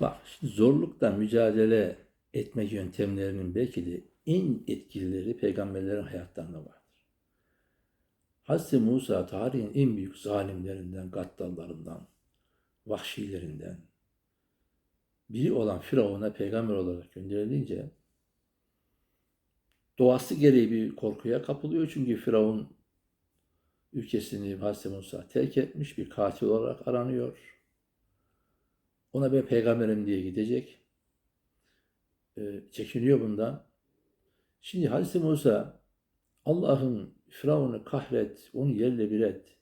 Bak zorlukla mücadele etme yöntemlerinin belki de en etkilileri peygamberlerin hayatlarında vardır. Hazreti Musa tarihin en büyük zalimlerinden, gaddallarından, vahşilerinden biri olan Firavun'a peygamber olarak gönderilince doğası gereği bir korkuya kapılıyor. Çünkü Firavun ülkesini Hazreti Musa terk etmiş bir katil olarak aranıyor. Ona ben peygamberim diye gidecek. Ee, çekiniyor bundan. Şimdi Hazreti Musa Allah'ın Firavun'u kahret, onu yerle bir et,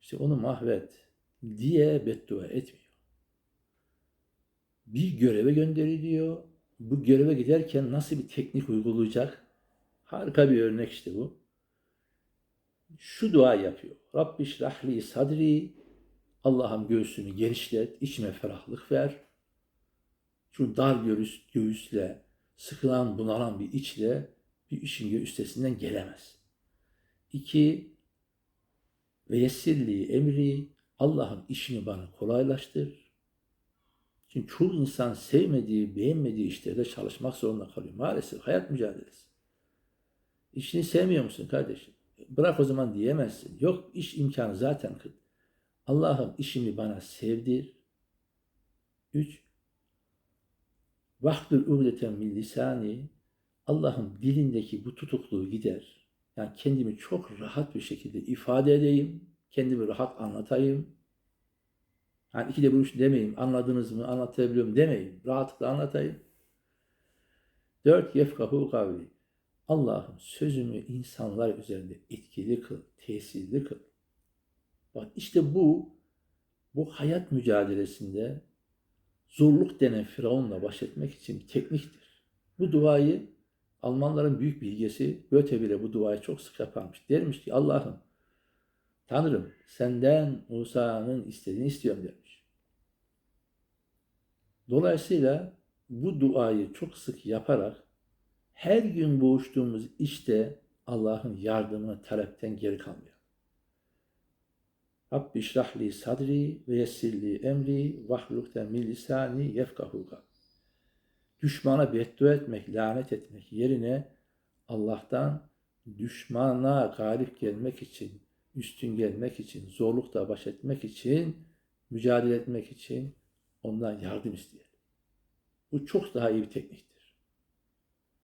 işte onu mahvet diye beddua etmiyor. Bir göreve gönderiliyor. Bu göreve giderken nasıl bir teknik uygulayacak? Harika bir örnek işte bu. Şu dua yapıyor. Rabbi şrahli sadri Allah'ım göğsümü genişlet, içime ferahlık ver. Şu dar göğüs, göğüsle, sıkılan, bunalan bir içle bir işin üstesinden gelemez. İki, ve yessirli emri Allah'ım işini bana kolaylaştır. Çünkü çoğu insan sevmediği, beğenmediği işlerde çalışmak zorunda kalıyor. Maalesef hayat mücadelesi. İşini sevmiyor musun kardeşim? Bırak o zaman diyemezsin. Yok iş imkanı zaten kıt. Allah'ım işimi bana sevdir. Üç, vahdül ugdeten min lisani Allah'ım dilindeki bu tutukluğu gider. Yani kendimi çok rahat bir şekilde ifade edeyim. Kendimi rahat anlatayım. Yani iki de bu üç demeyeyim. Anladınız mı? Anlatabiliyorum demeyin. Rahatlıkla anlatayım. Dört, yefkahu kavli. Allah'ım sözümü insanlar üzerinde etkili kıl, tesirli kıl. Bak işte bu, bu hayat mücadelesinde zorluk denen Firavun'la baş etmek için tekniktir. Bu duayı Almanların büyük bilgesi Göte bile bu duayı çok sık yaparmış. Dermiş ki Allah'ım Tanrım senden Musa'nın istediğini istiyorum demiş. Dolayısıyla bu duayı çok sık yaparak her gün boğuştuğumuz işte Allah'ın yardımını talepten geri kalmıyor. Rabbi şrahli sadri ve yessirli emri vahlukten min lisani düşmana beddua etmek, lanet etmek yerine Allah'tan düşmana galip gelmek için, üstün gelmek için, zorlukla baş etmek için, mücadele etmek için ondan yardım isteyelim. Bu çok daha iyi bir tekniktir.